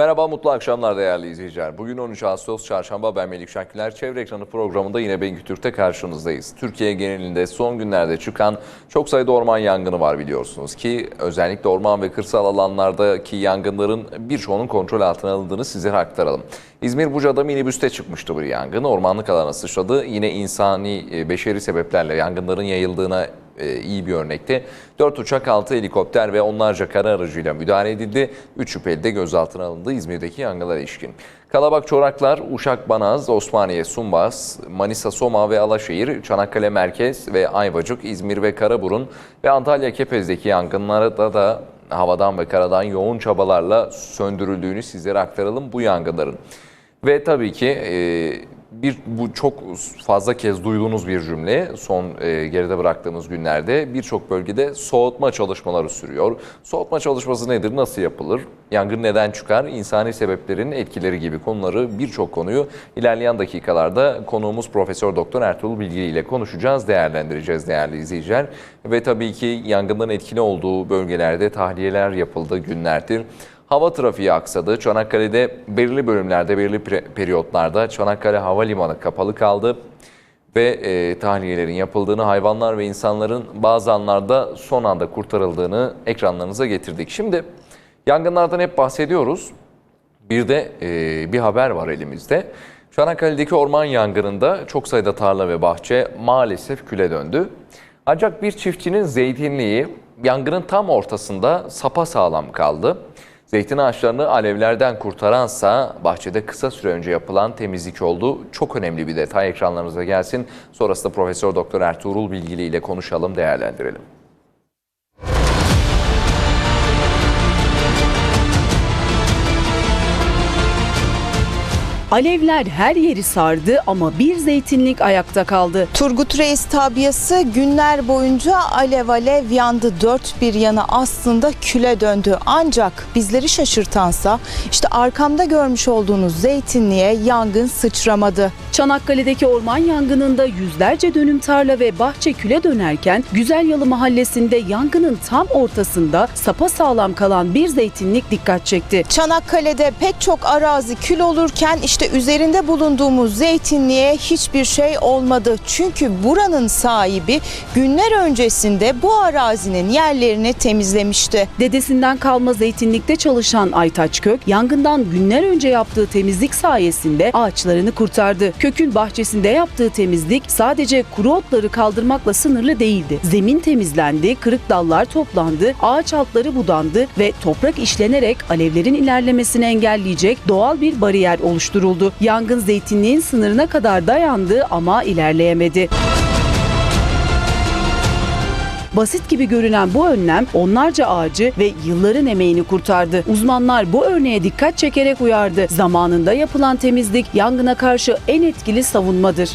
Merhaba, mutlu akşamlar değerli izleyiciler. Bugün 13 Ağustos Çarşamba ben Melik Şaküler. Çevre Ekranı programında yine Bengü Türk'te karşınızdayız. Türkiye genelinde son günlerde çıkan çok sayıda orman yangını var biliyorsunuz ki özellikle orman ve kırsal alanlardaki yangınların birçoğunun kontrol altına alındığını sizlere aktaralım. İzmir Buca'da minibüste çıkmıştı bir yangın. Ormanlık alana sıçradı. Yine insani, e, beşeri sebeplerle yangınların yayıldığına iyi bir örnekti. 4 uçak, 6 helikopter ve onlarca kara aracıyla müdahale edildi. 3 şüpheli de gözaltına alındı İzmir'deki yangınlara ilişkin. Kalabak Çoraklar, Uşak Banaz, Osmaniye Sumbas, Manisa Soma ve Alaşehir, Çanakkale Merkez ve Ayvacık, İzmir ve Karaburun ve Antalya Kepez'deki yangınlarda da havadan ve karadan yoğun çabalarla söndürüldüğünü sizlere aktaralım bu yangınların. Ve tabii ki e, bir bu çok fazla kez duyduğunuz bir cümle son e, geride bıraktığımız günlerde birçok bölgede soğutma çalışmaları sürüyor. Soğutma çalışması nedir, nasıl yapılır, yangın neden çıkar, insani sebeplerin etkileri gibi konuları birçok konuyu ilerleyen dakikalarda konuğumuz Profesör Doktor Ertuğrul Bilgili ile konuşacağız, değerlendireceğiz değerli izleyiciler. Ve tabii ki yangından etkili olduğu bölgelerde tahliyeler yapıldı günlerdir. Hava trafiği aksadı. Çanakkale'de belirli bölümlerde, belirli periyotlarda Çanakkale Havalimanı kapalı kaldı. Ve e, tahliyelerin yapıldığını, hayvanlar ve insanların bazı anlarda son anda kurtarıldığını ekranlarınıza getirdik. Şimdi yangınlardan hep bahsediyoruz. Bir de e, bir haber var elimizde. Çanakkale'deki orman yangınında çok sayıda tarla ve bahçe maalesef küle döndü. Ancak bir çiftçinin zeytinliği yangının tam ortasında sapa sağlam kaldı. Zeytin ağaçlarını alevlerden kurtaransa bahçede kısa süre önce yapılan temizlik oldu. Çok önemli bir detay ekranlarınıza gelsin. Sonrasında Profesör Doktor Ertuğrul Bilgili ile konuşalım, değerlendirelim. Alevler her yeri sardı ama bir zeytinlik ayakta kaldı. Turgut Reis tabiyası günler boyunca alev alev yandı. Dört bir yana aslında küle döndü. Ancak bizleri şaşırtansa işte arkamda görmüş olduğunuz zeytinliğe yangın sıçramadı. Çanakkale'deki orman yangınında yüzlerce dönüm tarla ve bahçe küle dönerken Güzelyalı mahallesinde yangının tam ortasında sapa sağlam kalan bir zeytinlik dikkat çekti. Çanakkale'de pek çok arazi kül olurken işte üzerinde bulunduğumuz zeytinliğe hiçbir şey olmadı. Çünkü buranın sahibi günler öncesinde bu arazinin yerlerini temizlemişti. Dedesinden kalma zeytinlikte çalışan Aytaç Kök, yangından günler önce yaptığı temizlik sayesinde ağaçlarını kurtardı. Kök'ün bahçesinde yaptığı temizlik sadece kuru otları kaldırmakla sınırlı değildi. Zemin temizlendi, kırık dallar toplandı, ağaç altları budandı ve toprak işlenerek alevlerin ilerlemesini engelleyecek doğal bir bariyer oluşturuldu. Yangın zeytinliğin sınırına kadar dayandı ama ilerleyemedi. Basit gibi görünen bu önlem onlarca ağacı ve yılların emeğini kurtardı. Uzmanlar bu örneğe dikkat çekerek uyardı. Zamanında yapılan temizlik yangına karşı en etkili savunmadır.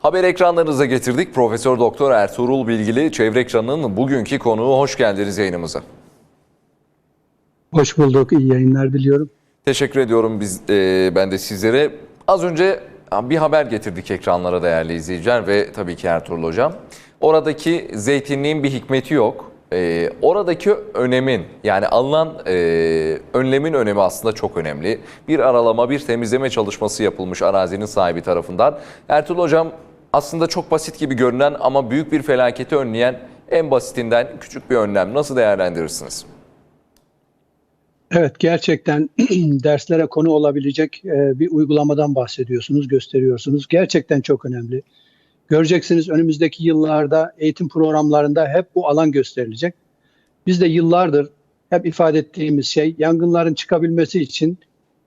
Haber ekranlarınıza getirdik. Profesör Doktor Ertuğrul Bilgili Çevre Ekranı'nın bugünkü konuğu. Hoş geldiniz yayınımıza. Hoş bulduk. İyi yayınlar diliyorum. Teşekkür ediyorum biz e, ben de sizlere. Az önce bir haber getirdik ekranlara değerli izleyiciler ve tabii ki Ertuğrul Hocam. Oradaki zeytinliğin bir hikmeti yok. E, oradaki önemin yani alınan e, önlemin önemi aslında çok önemli. Bir aralama, bir temizleme çalışması yapılmış arazinin sahibi tarafından. Ertuğrul Hocam aslında çok basit gibi görünen ama büyük bir felaketi önleyen en basitinden küçük bir önlem. Nasıl değerlendirirsiniz? Evet gerçekten derslere konu olabilecek e, bir uygulamadan bahsediyorsunuz, gösteriyorsunuz. Gerçekten çok önemli. Göreceksiniz önümüzdeki yıllarda eğitim programlarında hep bu alan gösterilecek. Biz de yıllardır hep ifade ettiğimiz şey yangınların çıkabilmesi için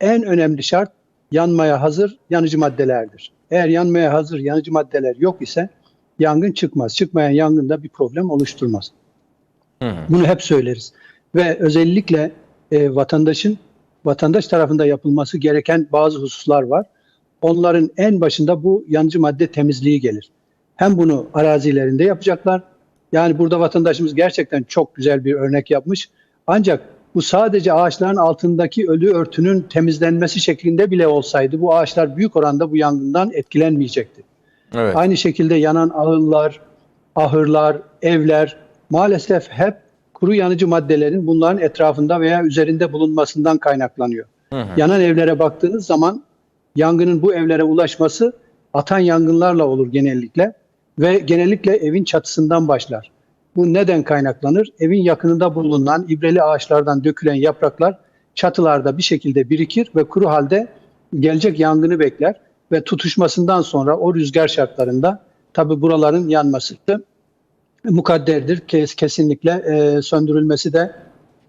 en önemli şart yanmaya hazır yanıcı maddelerdir. Eğer yanmaya hazır yanıcı maddeler yok ise yangın çıkmaz. Çıkmayan yangında bir problem oluşturmaz. Bunu hep söyleriz. Ve özellikle e, vatandaşın vatandaş tarafında yapılması gereken bazı hususlar var. Onların en başında bu yanıcı madde temizliği gelir. Hem bunu arazilerinde yapacaklar. Yani burada vatandaşımız gerçekten çok güzel bir örnek yapmış. Ancak bu sadece ağaçların altındaki ölü örtünün temizlenmesi şeklinde bile olsaydı bu ağaçlar büyük oranda bu yangından etkilenmeyecekti. Evet. Aynı şekilde yanan ağıllar, ahırlar, evler maalesef hep kuru yanıcı maddelerin bunların etrafında veya üzerinde bulunmasından kaynaklanıyor. Yanan evlere baktığınız zaman yangının bu evlere ulaşması atan yangınlarla olur genellikle ve genellikle evin çatısından başlar. Bu neden kaynaklanır? Evin yakınında bulunan ibreli ağaçlardan dökülen yapraklar çatılarda bir şekilde birikir ve kuru halde gelecek yangını bekler ve tutuşmasından sonra o rüzgar şartlarında tabi buraların yanması mukadderdir. Kes, kesinlikle e, söndürülmesi de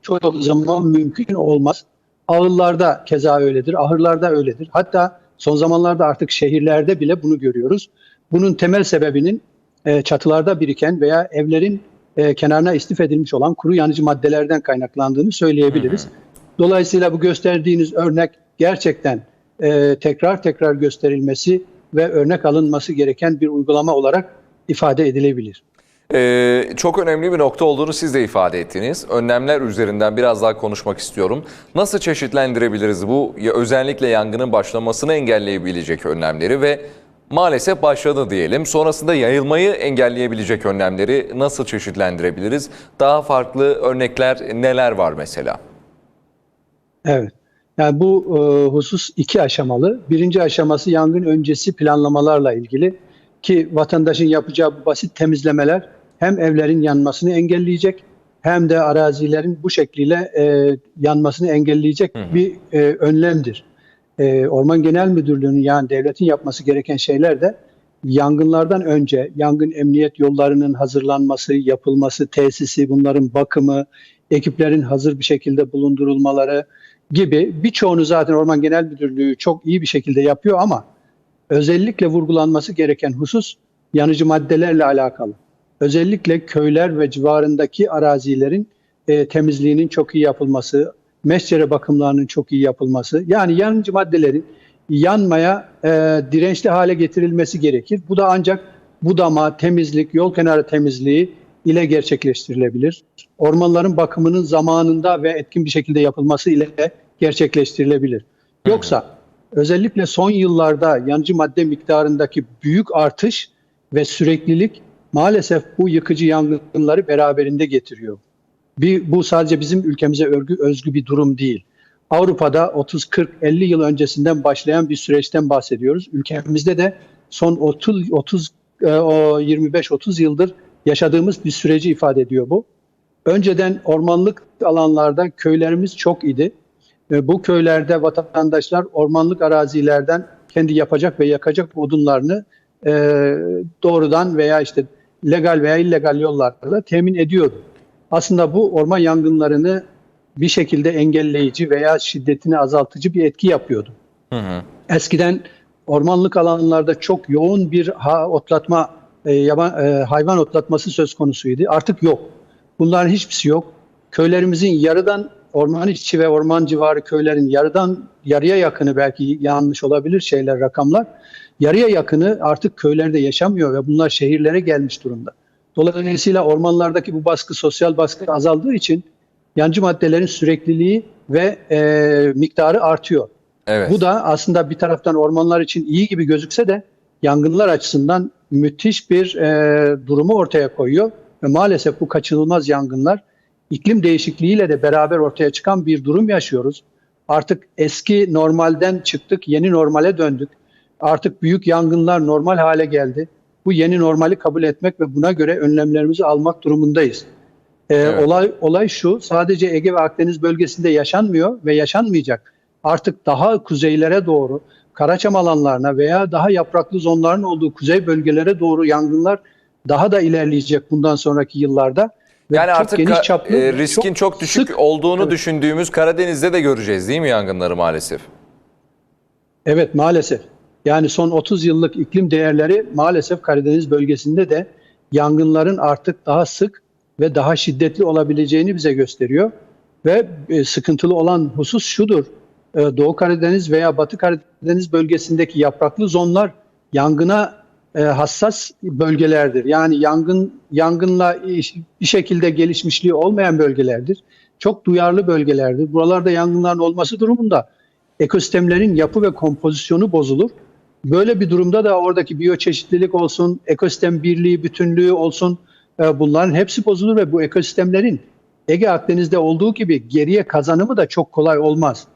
çok zaman mümkün olmaz. Ağıllarda keza öyledir, ahırlarda öyledir. Hatta son zamanlarda artık şehirlerde bile bunu görüyoruz. Bunun temel sebebinin e, çatılarda biriken veya evlerin e, kenarına istif edilmiş olan kuru yanıcı maddelerden kaynaklandığını söyleyebiliriz. Dolayısıyla bu gösterdiğiniz örnek gerçekten e, tekrar tekrar gösterilmesi ve örnek alınması gereken bir uygulama olarak ifade edilebilir. Ee, çok önemli bir nokta olduğunu siz de ifade ettiniz. Önlemler üzerinden biraz daha konuşmak istiyorum. Nasıl çeşitlendirebiliriz bu ya özellikle yangının başlamasını engelleyebilecek önlemleri ve maalesef başladı diyelim. Sonrasında yayılmayı engelleyebilecek önlemleri nasıl çeşitlendirebiliriz? Daha farklı örnekler neler var mesela? Evet. Yani bu e, husus iki aşamalı. Birinci aşaması yangın öncesi planlamalarla ilgili ki vatandaşın yapacağı basit temizlemeler hem evlerin yanmasını engelleyecek hem de arazilerin bu şekliyle e, yanmasını engelleyecek bir e, önlemdir. E, Orman Genel Müdürlüğü'nün yani devletin yapması gereken şeyler de yangınlardan önce yangın emniyet yollarının hazırlanması, yapılması, tesisi, bunların bakımı, ekiplerin hazır bir şekilde bulundurulmaları gibi birçoğunu zaten Orman Genel Müdürlüğü çok iyi bir şekilde yapıyor ama özellikle vurgulanması gereken husus yanıcı maddelerle alakalı. Özellikle köyler ve civarındaki arazilerin e, temizliğinin çok iyi yapılması, mescere bakımlarının çok iyi yapılması, yani yanıcı maddelerin yanmaya e, dirençli hale getirilmesi gerekir. Bu da ancak budama, temizlik, yol kenarı temizliği ile gerçekleştirilebilir. Ormanların bakımının zamanında ve etkin bir şekilde yapılması ile gerçekleştirilebilir. Yoksa özellikle son yıllarda yanıcı madde miktarındaki büyük artış ve süreklilik maalesef bu yıkıcı yangınları beraberinde getiriyor. Bir, bu sadece bizim ülkemize örgü, özgü bir durum değil. Avrupa'da 30, 40, 50 yıl öncesinden başlayan bir süreçten bahsediyoruz. Ülkemizde de son 30, 30 e, o 25-30 yıldır yaşadığımız bir süreci ifade ediyor bu. Önceden ormanlık alanlarda köylerimiz çok idi. E, Bu köylerde vatandaşlar ormanlık arazilerden kendi yapacak ve yakacak odunlarını e, doğrudan veya işte legal veya illegal yollarla temin ediyordu. Aslında bu orman yangınlarını bir şekilde engelleyici veya şiddetini azaltıcı bir etki yapıyordu. Eskiden ormanlık alanlarda çok yoğun bir ha, otlatma, e, yaban, e, hayvan otlatması söz konusuydu. Artık yok. Bunların hiçbirisi yok. Köylerimizin yarıdan orman içi ve orman civarı köylerin yarıdan yarıya yakını belki yanlış olabilir şeyler rakamlar. Yarıya yakını artık köylerde yaşamıyor ve bunlar şehirlere gelmiş durumda. Dolayısıyla ormanlardaki bu baskı, sosyal baskı azaldığı için yancı maddelerin sürekliliği ve e, miktarı artıyor. Evet. Bu da aslında bir taraftan ormanlar için iyi gibi gözükse de yangınlar açısından müthiş bir e, durumu ortaya koyuyor. Ve maalesef bu kaçınılmaz yangınlar iklim değişikliğiyle de beraber ortaya çıkan bir durum yaşıyoruz. Artık eski normalden çıktık, yeni normale döndük. Artık büyük yangınlar normal hale geldi. Bu yeni normali kabul etmek ve buna göre önlemlerimizi almak durumundayız. Ee, Evet. Olay olay şu, sadece Ege ve Akdeniz bölgesinde yaşanmıyor ve yaşanmayacak. Artık daha kuzeylere doğru, Karaçam alanlarına veya daha yapraklı zonların olduğu kuzey bölgelere doğru yangınlar daha da ilerleyecek bundan sonraki yıllarda. Ve Yani çok artık geniş çaplı, e, riskin çok, düşük sık- olduğunu Evet. düşündüğümüz Karadeniz'de de göreceğiz değil mi yangınları maalesef? Evet maalesef. Yani son 30 yıllık iklim değerleri maalesef Karadeniz bölgesinde de yangınların artık daha sık ve daha şiddetli olabileceğini bize gösteriyor. Ve e, sıkıntılı olan husus şudur. E, Doğu Karadeniz veya Batı Karadeniz bölgesindeki yapraklı zonlar yangına e, hassas bölgelerdir. Yani yangın yangınla bir şekilde gelişmişliği olmayan bölgelerdir. Çok duyarlı bölgelerdir. Buralarda yangınların olması durumunda ekosistemlerin yapı ve kompozisyonu bozulur. Böyle bir durumda da oradaki biyoçeşitlilik olsun, ekosistem birliği, bütünlüğü olsun e, bunların hepsi bozulur ve bu ekosistemlerin Ege Akdeniz'de olduğu gibi geriye kazanımı da çok kolay olmaz.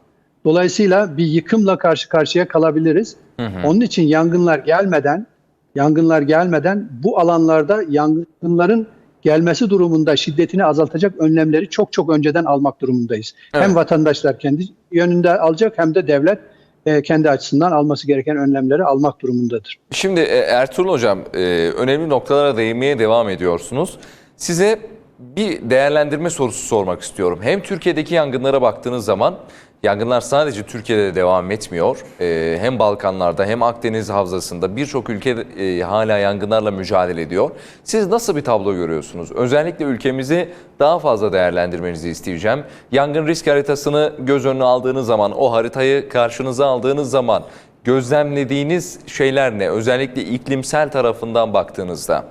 Dolayısıyla bir yıkımla karşı karşıya kalabiliriz. Onun için yangınlar gelmeden yangınlar gelmeden bu alanlarda yangınların gelmesi durumunda şiddetini azaltacak önlemleri çok çok önceden almak durumundayız. Evet. Hem vatandaşlar kendi yönünde alacak hem de devlet e, kendi açısından alması gereken önlemleri almak durumundadır. Şimdi e, Ertuğrul Hocam e, önemli noktalara değinmeye devam ediyorsunuz. Size bir değerlendirme sorusu sormak istiyorum. Hem Türkiye'deki yangınlara baktığınız zaman yangınlar sadece Türkiye'de de devam etmiyor. E, Hem Balkanlarda hem Akdeniz Havzası'nda birçok ülke e, hala yangınlarla mücadele ediyor. Siz nasıl bir tablo görüyorsunuz? Özellikle ülkemizi daha fazla değerlendirmenizi isteyeceğim. Yangın risk haritasını göz önüne aldığınız zaman, o haritayı karşınıza aldığınız zaman gözlemlediğiniz şeyler ne? Özellikle iklimsel tarafından baktığınızda.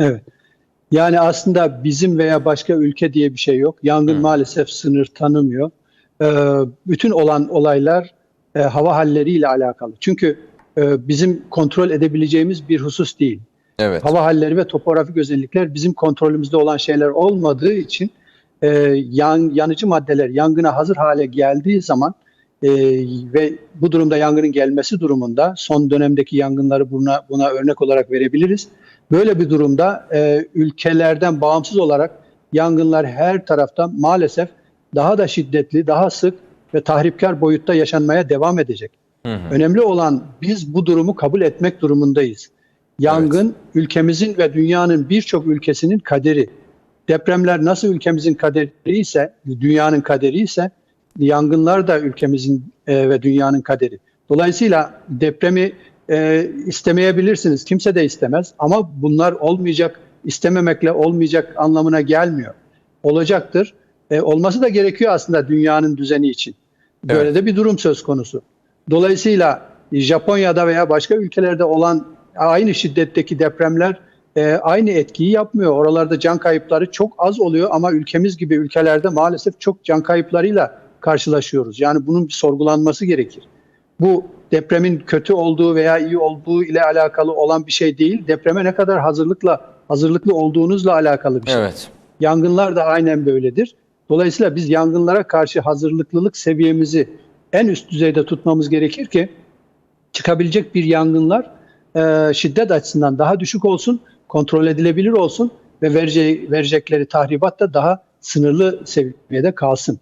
Evet. Yani aslında bizim veya başka ülke diye bir şey yok. Yangın maalesef sınır tanımıyor. Ee, bütün olan olaylar e, hava halleriyle alakalı. Çünkü e, bizim kontrol edebileceğimiz bir husus değil. Evet. Hava halleri ve topografik özellikler bizim kontrolümüzde olan şeyler olmadığı için e, yan, yanıcı maddeler yangına hazır hale geldiği zaman e, ve bu durumda yangının gelmesi durumunda son dönemdeki yangınları buna, buna örnek olarak verebiliriz. Böyle bir durumda e, ülkelerden bağımsız olarak yangınlar her tarafta maalesef daha da şiddetli, daha sık ve tahripkar boyutta yaşanmaya devam edecek. Önemli olan biz bu durumu kabul etmek durumundayız. Yangın ülkemizin ve dünyanın birçok ülkesinin kaderi. Depremler nasıl ülkemizin kaderi ise, dünyanın kaderi ise yangınlar da ülkemizin e, ve dünyanın kaderi. Dolayısıyla depremi e, istemeyebilirsiniz. Kimse de istemez ama bunlar olmayacak, istememekle olmayacak anlamına gelmiyor. Olacaktır. E, olması da gerekiyor aslında dünyanın düzeni için. Böyle Evet. de bir durum söz konusu. Dolayısıyla Japonya'da veya başka ülkelerde olan aynı şiddetteki depremler e, aynı etkiyi yapmıyor. Oralarda can kayıpları çok az oluyor ama ülkemiz gibi ülkelerde maalesef çok can kayıplarıyla karşılaşıyoruz. Yani bunun bir sorgulanması gerekir. Bu depremin kötü olduğu veya iyi olduğu ile alakalı olan bir şey değil. Depreme ne kadar hazırlıkla hazırlıklı olduğunuzla alakalı bir şey. Evet. Yangınlar da aynen böyledir. Dolayısıyla biz yangınlara karşı hazırlıklılık seviyemizi en üst düzeyde tutmamız gerekir ki çıkabilecek bir yangınlar e, şiddet açısından daha düşük olsun, kontrol edilebilir olsun ve vereceği, verecekleri tahribat da daha sınırlı seviyede kalsın.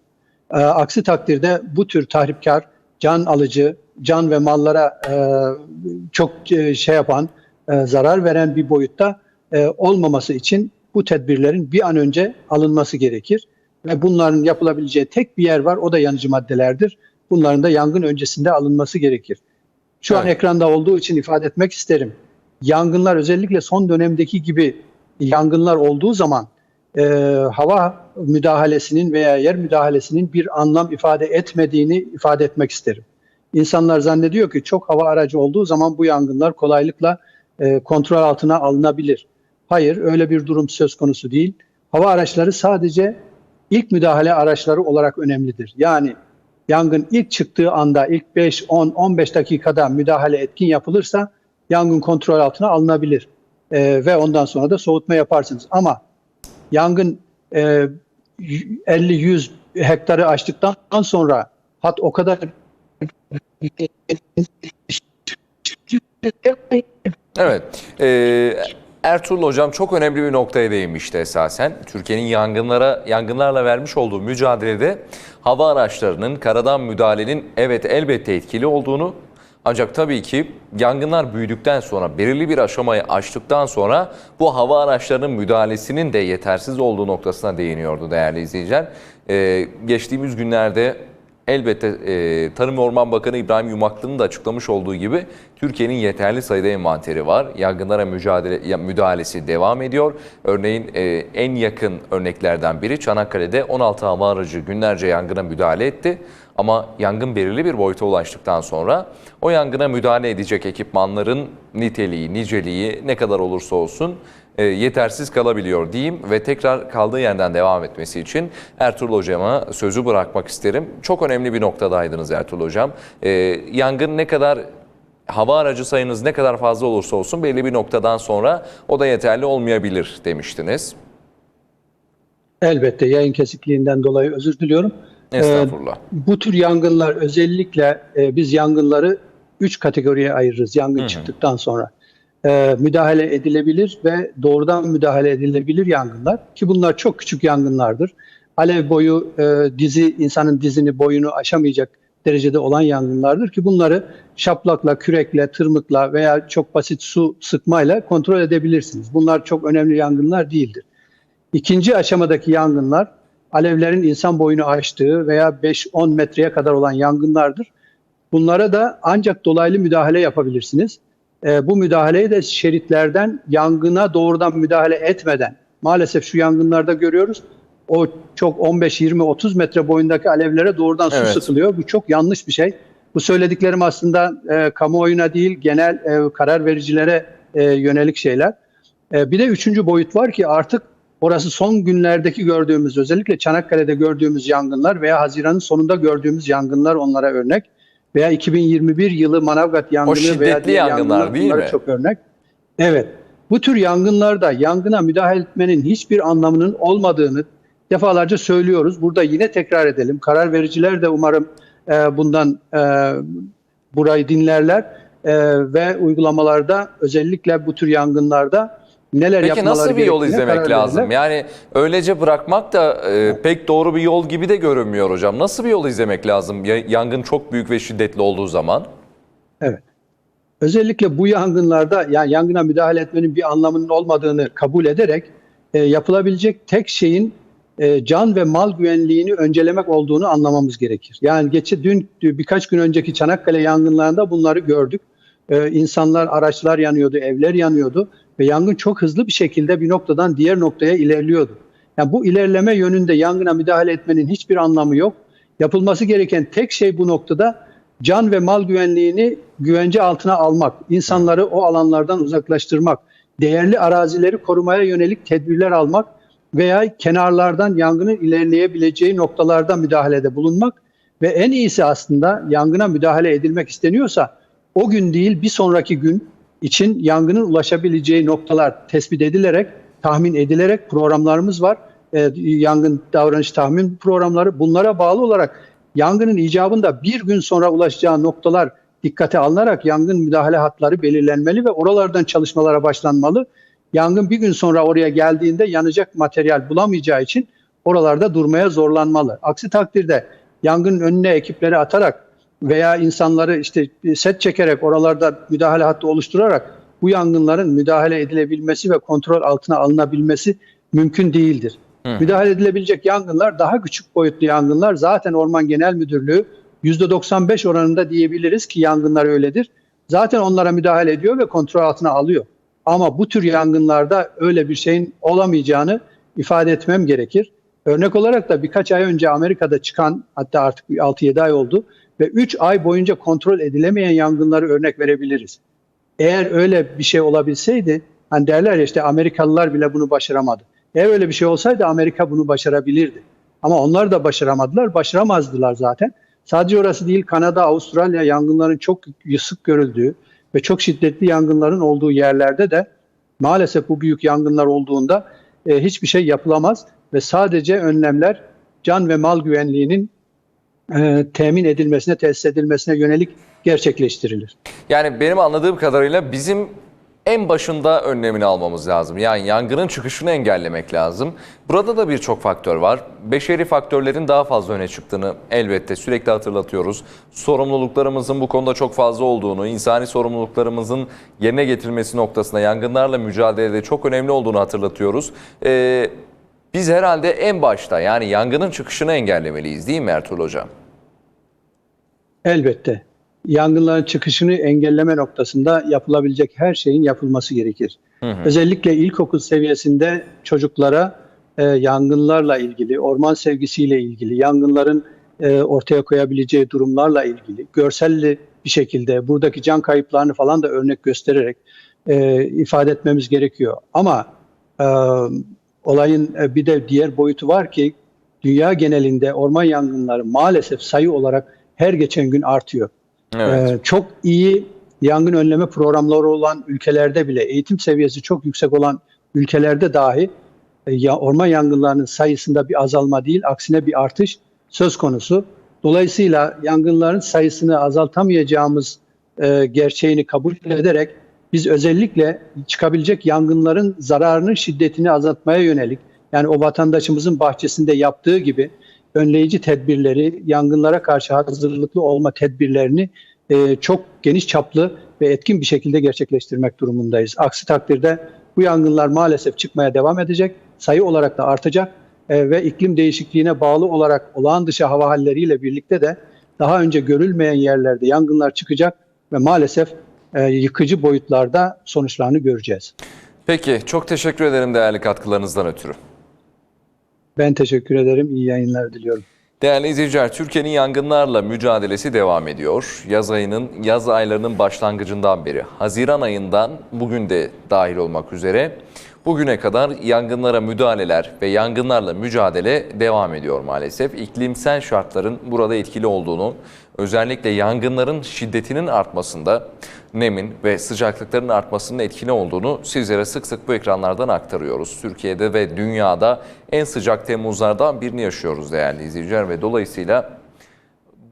E, aksi takdirde bu tür tahripkar, can alıcı, can ve mallara e, çok e, şey yapan, e, zarar veren bir boyutta e, olmaması için bu tedbirlerin bir an önce alınması gerekir. Ve bunların yapılabileceği tek bir yer var, o da yanıcı maddelerdir. Bunların da yangın öncesinde alınması gerekir. Şu an Evet. ekranda olduğu için ifade etmek isterim. Yangınlar özellikle son dönemdeki gibi yangınlar olduğu zaman e, hava müdahalesinin veya yer müdahalesinin bir anlam ifade etmediğini ifade etmek isterim. İnsanlar zannediyor ki çok hava aracı olduğu zaman bu yangınlar kolaylıkla e, kontrol altına alınabilir. Hayır öyle bir durum söz konusu değil. Hava araçları sadece ilk müdahale araçları olarak önemlidir. Yani yangın ilk çıktığı anda ilk 5, 10, 15 dakikada müdahale etkin yapılırsa yangın kontrol altına alınabilir. E, ve ondan sonra da soğutma yaparsınız. Ama yangın e, 50-100 hektarı aştıktan sonra hat o kadar Evet. Ee, Ertuğrul Hocam çok önemli bir noktaya değinmişti esasen. Türkiye'nin yangınlara yangınlarla vermiş olduğu mücadelede hava araçlarının karadan müdahalenin evet elbette etkili olduğunu ancak tabii ki yangınlar büyüdükten sonra belirli bir aşamayı aştıktan sonra bu hava araçlarının müdahalesinin de yetersiz olduğu noktasına değiniyordu değerli izleyiciler. Ee, geçtiğimiz günlerde Elbette e, Tarım ve Orman Bakanı İbrahim Yumaklı'nın da açıklamış olduğu gibi Türkiye'nin yeterli sayıda envanteri var. Yangınlara mücadele müdahalesi devam ediyor. Örneğin e, en yakın örneklerden biri Çanakkale'de 16 hava aracı günlerce yangına müdahale etti. Ama yangın belirli bir boyuta ulaştıktan sonra o yangına müdahale edecek ekipmanların niteliği, niceliği ne kadar olursa olsun yetersiz kalabiliyor diyeyim ve tekrar kaldığı yerden devam etmesi için Ertuğrul Hocam'a sözü bırakmak isterim. Çok önemli bir noktadaydınız Ertuğrul Hocam. E, yangın ne kadar hava aracı sayınız ne kadar fazla olursa olsun belli bir noktadan sonra o da yeterli olmayabilir demiştiniz. Elbette yayın kesikliğinden dolayı özür diliyorum. Estağfurullah. Bu tür yangınlar özellikle e, biz yangınları 3 kategoriye ayırırız yangın çıktıktan sonra. E, müdahale edilebilir ve doğrudan müdahale edilebilir yangınlar ki bunlar çok küçük yangınlardır. Alev boyu e, dizi insanın dizini boyunu aşamayacak derecede olan yangınlardır ki bunları şaplakla, kürekle, tırmıkla veya çok basit su sıkmayla kontrol edebilirsiniz. Bunlar çok önemli yangınlar değildir. İkinci aşamadaki yangınlar alevlerin insan boyunu aştığı veya 5-10 metreye kadar olan yangınlardır. Bunlara da ancak dolaylı müdahale yapabilirsiniz. Ee, bu müdahaleyi de şeritlerden yangına doğrudan müdahale etmeden maalesef şu yangınlarda görüyoruz. O çok 15-20-30 metre boyundaki alevlere doğrudan su Evet. sıkılıyor. Bu çok yanlış bir şey. Bu söylediklerim aslında e, kamuoyuna değil genel e, karar vericilere e, yönelik şeyler. E, bir de üçüncü boyut var ki artık orası son günlerdeki gördüğümüz özellikle Çanakkale'de gördüğümüz yangınlar veya Haziran'ın sonunda gördüğümüz yangınlar onlara örnek. Veya 2021 yılı Manavgat yangını veya şiddetli diğer yangınlar yangınlar değil mi? çok örnek. Evet. Bu tür yangınlarda yangına müdahale etmenin hiçbir anlamının olmadığını defalarca söylüyoruz. Burada yine tekrar edelim. Karar vericiler de umarım e, bundan e, burayı dinlerler e, ve uygulamalarda özellikle bu tür yangınlarda neler Peki yapmaları nasıl bir yol izlemek lazım? Yani öylece bırakmak da e, pek doğru bir yol gibi de görünmüyor hocam. Nasıl bir yol izlemek lazım ya- yangın çok büyük ve şiddetli olduğu zaman? Evet. Özellikle bu yangınlarda yani yangına müdahale etmenin bir anlamının olmadığını kabul ederek e, yapılabilecek tek şeyin e, can ve mal güvenliğini öncelemek olduğunu anlamamız gerekir. Yani geçe dün birkaç gün önceki Çanakkale yangınlarında bunları gördük. E, insanlar, araçlar yanıyordu, evler yanıyordu ve yangın çok hızlı bir şekilde bir noktadan diğer noktaya ilerliyordu. Yani bu ilerleme yönünde yangına müdahale etmenin hiçbir anlamı yok. Yapılması gereken tek şey bu noktada can ve mal güvenliğini güvence altına almak, insanları o alanlardan uzaklaştırmak, değerli arazileri korumaya yönelik tedbirler almak veya kenarlardan yangının ilerleyebileceği noktalarda müdahalede bulunmak ve en iyisi aslında yangına müdahale edilmek isteniyorsa o gün değil bir sonraki gün için yangının ulaşabileceği noktalar tespit edilerek, tahmin edilerek programlarımız var. Ee, yangın davranış tahmin programları bunlara bağlı olarak yangının icabında bir gün sonra ulaşacağı noktalar dikkate alınarak yangın müdahale hatları belirlenmeli ve oralardan çalışmalara başlanmalı. Yangın bir gün sonra oraya geldiğinde yanacak materyal bulamayacağı için oralarda durmaya zorlanmalı. Aksi takdirde yangının önüne ekipleri atarak veya insanları işte set çekerek oralarda müdahale hattı oluşturarak bu yangınların müdahale edilebilmesi ve kontrol altına alınabilmesi mümkün değildir. Müdahale edilebilecek yangınlar daha küçük boyutlu yangınlar zaten Orman Genel Müdürlüğü %95 oranında diyebiliriz ki yangınlar öyledir. Zaten onlara müdahale ediyor ve kontrol altına alıyor. Ama bu tür yangınlarda öyle bir şeyin olamayacağını ifade etmem gerekir. Örnek olarak da birkaç ay önce Amerika'da çıkan hatta artık bir 6-7 ay oldu ve 3 ay boyunca kontrol edilemeyen yangınları örnek verebiliriz. Eğer öyle bir şey olabilseydi hani derler ya işte Amerikalılar bile bunu başaramadı. Eğer öyle bir şey olsaydı Amerika bunu başarabilirdi. Ama onlar da başaramadılar, başaramazdılar zaten. Sadece orası değil Kanada, Avustralya yangınların çok sık görüldüğü ve çok şiddetli yangınların olduğu yerlerde de maalesef bu büyük yangınlar olduğunda e, hiçbir şey yapılamaz ve sadece önlemler can ve mal güvenliğinin e, temin edilmesine, tesis edilmesine yönelik gerçekleştirilir. Yani benim anladığım kadarıyla bizim en başında önlemini almamız lazım. Yani yangının çıkışını engellemek lazım. Burada da birçok faktör var. Beşeri faktörlerin daha fazla öne çıktığını elbette sürekli hatırlatıyoruz. Sorumluluklarımızın bu konuda çok fazla olduğunu, insani sorumluluklarımızın yerine getirilmesi noktasında yangınlarla mücadelede çok önemli olduğunu hatırlatıyoruz. Ee, biz herhalde en başta yani yangının çıkışını engellemeliyiz değil mi Ertuğrul Hocam? Elbette. Yangınların çıkışını engelleme noktasında yapılabilecek her şeyin yapılması gerekir. Özellikle ilkokul seviyesinde çocuklara e, yangınlarla ilgili, orman sevgisiyle ilgili, yangınların e, ortaya koyabileceği durumlarla ilgili, görselli bir şekilde buradaki can kayıplarını falan da örnek göstererek e, ifade etmemiz gerekiyor. Ama e, olayın e, bir de diğer boyutu var ki dünya genelinde orman yangınları maalesef sayı olarak her geçen gün artıyor. Evet. Ee, çok iyi yangın önleme programları olan ülkelerde bile eğitim seviyesi çok yüksek olan ülkelerde dahi e, ya orman yangınlarının sayısında bir azalma değil, aksine bir artış söz konusu. Dolayısıyla yangınların sayısını azaltamayacağımız e, gerçeğini kabul ederek biz özellikle çıkabilecek yangınların zararının şiddetini azaltmaya yönelik yani o vatandaşımızın bahçesinde yaptığı gibi önleyici tedbirleri, yangınlara karşı hazırlıklı olma tedbirlerini e, çok geniş çaplı ve etkin bir şekilde gerçekleştirmek durumundayız. Aksi takdirde bu yangınlar maalesef çıkmaya devam edecek, sayı olarak da artacak e, ve iklim değişikliğine bağlı olarak olağan dışı hava halleriyle birlikte de daha önce görülmeyen yerlerde yangınlar çıkacak ve maalesef yıkıcı boyutlarda sonuçlarını göreceğiz. Peki çok teşekkür ederim değerli katkılarınızdan ötürü. Ben teşekkür ederim. İyi yayınlar diliyorum. Değerli izleyiciler, Türkiye'nin yangınlarla mücadelesi devam ediyor. Yaz ayının, yaz aylarının başlangıcından beri, Haziran ayından bugün de dahil olmak üzere bugüne kadar yangınlara müdahaleler ve yangınlarla mücadele devam ediyor maalesef. İklimsel şartların burada etkili olduğunu, özellikle yangınların şiddetinin artmasında, nemin ve sıcaklıkların artmasının etkili olduğunu sizlere sık sık bu ekranlardan aktarıyoruz. Türkiye'de ve dünyada en sıcak Temmuzlardan birini yaşıyoruz değerli izleyiciler ve dolayısıyla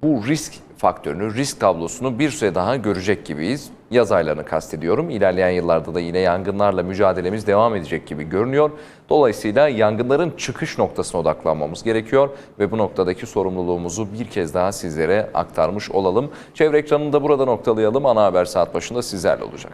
bu risk faktörünü, risk tablosunu bir süre daha görecek gibiyiz. Yaz aylarını kastediyorum. İlerleyen yıllarda da yine yangınlarla mücadelemiz devam edecek gibi görünüyor. Dolayısıyla yangınların çıkış noktasına odaklanmamız gerekiyor ve bu noktadaki sorumluluğumuzu bir kez daha sizlere aktarmış olalım. Çevre ekranını da burada noktalayalım. Ana haber saat başında sizlerle olacak.